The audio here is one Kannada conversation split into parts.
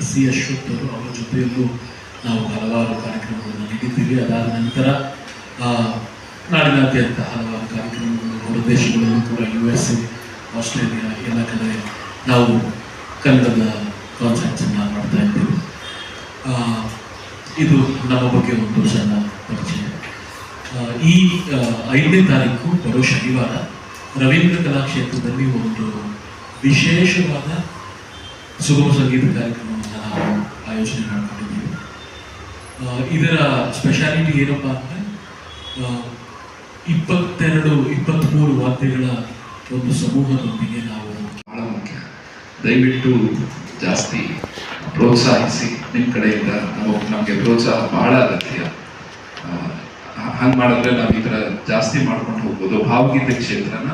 ಅಭಿಷೇಕ್ ಅವರು ಅವರ ಜೊತೆಯಲ್ಲೂ ನಾವು ಹಲವಾರು ಕಾರ್ಯಕ್ರಮಗಳನ್ನು ನೀಡಿದ್ದೀವಿ ಅದಾದ ನಂತರ ನಾಡಿನಾದ್ಯಂತ ಹಲವಾರು ಕಾರ್ಯಕ್ರಮಗಳು ಹೊರ ದೇಶಗಳಲ್ಲೂ ಕೂಡ ಯು ಎಸ್ ಎ ಆಸ್ಟ್ರೇಲಿಯಾ ಎಲ್ಲ ಕಡೆ ನಾವು ಕನ್ನಡದ ಕಾನ್ಸರ್ಟ್ಸನ್ನು ಮಾಡ್ತಾ ಇದ್ದೀವಿ. ಇದು ನಮ್ಮ ಬಗ್ಗೆ ಒಂದು ಸಣ್ಣ ಪರಿಚಯ. ಈ ಐದನೇ ತಾರೀಕು ಬರೋ ಶನಿವಾರ ರವೀಂದ್ರ ಕಲಾಕ್ಷೇತ್ರದಲ್ಲಿ ಒಂದು ವಿಶೇಷವಾದ ಸುಗಮ ಸಂಗೀತ ಕಾರ್ಯಕ್ರಮವನ್ನು ನಾವು ಮಾಡ್ಕೊಂಡಿದ್ದೀವಿ. ಇದರ ಸ್ಪೆಷಾಲಿಟಿ ಏನಪ್ಪ ಅಂದರೆ ಇಪ್ಪತ್ತೆರಡು ಇಪ್ಪತ್ತ್ಮೂರು ವಾದ್ಯಗಳ ಒಂದು ಸಮೂಹದೊಂದಿಗೆ ನಾವು ಬಹಳ ಮುಖ್ಯ. ದಯವಿಟ್ಟು ಜಾಸ್ತಿ ಪ್ರೋತ್ಸಾಹಿಸಿ ನಿಮ್ಮ ಕಡೆಯಿಂದ. ನಾವು ನಮಗೆ ಪ್ರೋತ್ಸಾಹ ಬಹಳ ಅಗತ್ಯ. ಹಂಗೆ ಮಾಡಿದ್ರೆ ನಾವು ಈ ಥರ ಜಾಸ್ತಿ ಮಾಡ್ಕೊಂಡು ಹೋಗ್ಬೋದು. ಭಾವಗೀತೆ ಕ್ಷೇತ್ರನ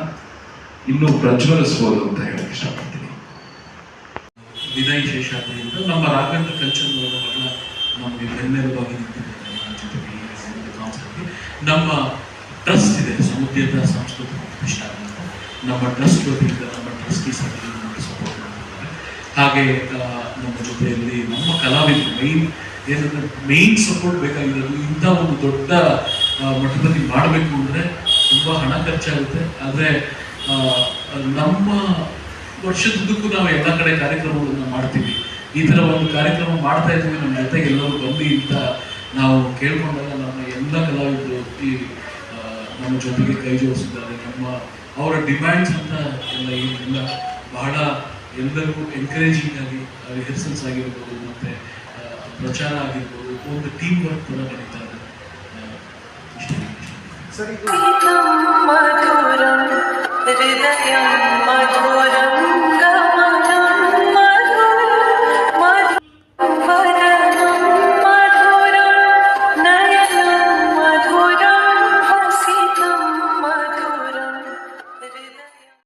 ಇನ್ನೂ ಪ್ರಜ್ವಲಿಸ್ಬೋದು ಅಂತ ಇಷ್ಟಪಡ್ತೀನಿ ವಿನಯ್ ಅಂತ ನಮ್ಮ ರಾಘವೇಂದ್ರ ಕಲ್ಚರ್ ಬಹಳ ನಮಗೆ ಬೆನ್ನೆಲುಬಾಗಿ ನಿಂತಿದ್ದಾರೆ ನಮ್ಮ ಟ್ರಸ್ಟ್ ಇದೆ. ಸಮುದ್ರದ ಸಾಂಸ್ಕೃತಿಕ ಪ್ರತಿಷ್ಠಾನ ನಮ್ಮ ಟ್ರಸ್ಟ್ ವತಿಯಿಂದ ನಮ್ಮ ಟ್ರಸ್ಟಿ ನಮಗೆ ಸಪೋರ್ಟ್ ಮಾಡ್ತಿದ್ದಾರೆ. ಹಾಗೆ ನಮ್ಮ ಜೊತೆಯಲ್ಲಿ ನಮ್ಮ ಕಲಾವಿದರು ಮೈನ್ ಏನಂದ್ರೆ ಮೈನ್ ಸಪೋರ್ಟ್ ಬೇಕಾಗಿರೋದು ಇಂಥ ಒಂದು ದೊಡ್ಡ ಮಟ್ಟದಲ್ಲಿ ಮಾಡಬೇಕು ಅಂದರೆ ತುಂಬ ಹಣ ಖರ್ಚಾಗುತ್ತೆ. ಆದರೆ ನಮ್ಮ ವರ್ಷದುದ್ದಕ್ಕೂ ನಾವು ಎಲ್ಲ ಕಡೆ ಕಾರ್ಯಕ್ರಮಗಳನ್ನು ಮಾಡ್ತೀವಿ. ಈ ಥರ ಒಂದು ಕಾರ್ಯಕ್ರಮ ಮಾಡ್ತಾ ಇದ್ದೀವಿ. ನಮ್ಮ ಜೊತೆಗೆ ಎಲ್ಲರೂ ಬಂದು ಅಂತ ನಾವು ಕೇಳ್ಕೊಂಡಾಗ ನಮ್ಮ ಎಲ್ಲ ಕಲಾವಿದರು ಈ ನಮ್ಮ ಜೊತೆಗೆ ಕೈ ಜೋಡಿಸಿದ್ದಾರೆ. ನಮ್ಮ ಅವರ ಡಿಮ್ಯಾಂಡ್ಸ್ ಅಂತ ಎಲ್ಲ ಏನಿಲ್ಲ. ಬಹಳ ಎಲ್ಲರಿಗೂ ಎನ್ಕರೇಜಿಂಗ್ ಆಗಿ ರಿಹರ್ಸಲ್ಸ್ ಆಗಿರ್ಬೋದು ಮತ್ತು ಪ್ರಚಾರ ಆಗಿರ್ಬೋದು. ಒಂದು ಟೀಮ್ ವರ್ಕ್ ಕೂಡ ನಡೀತಾ ಇದೆ. ಸರ್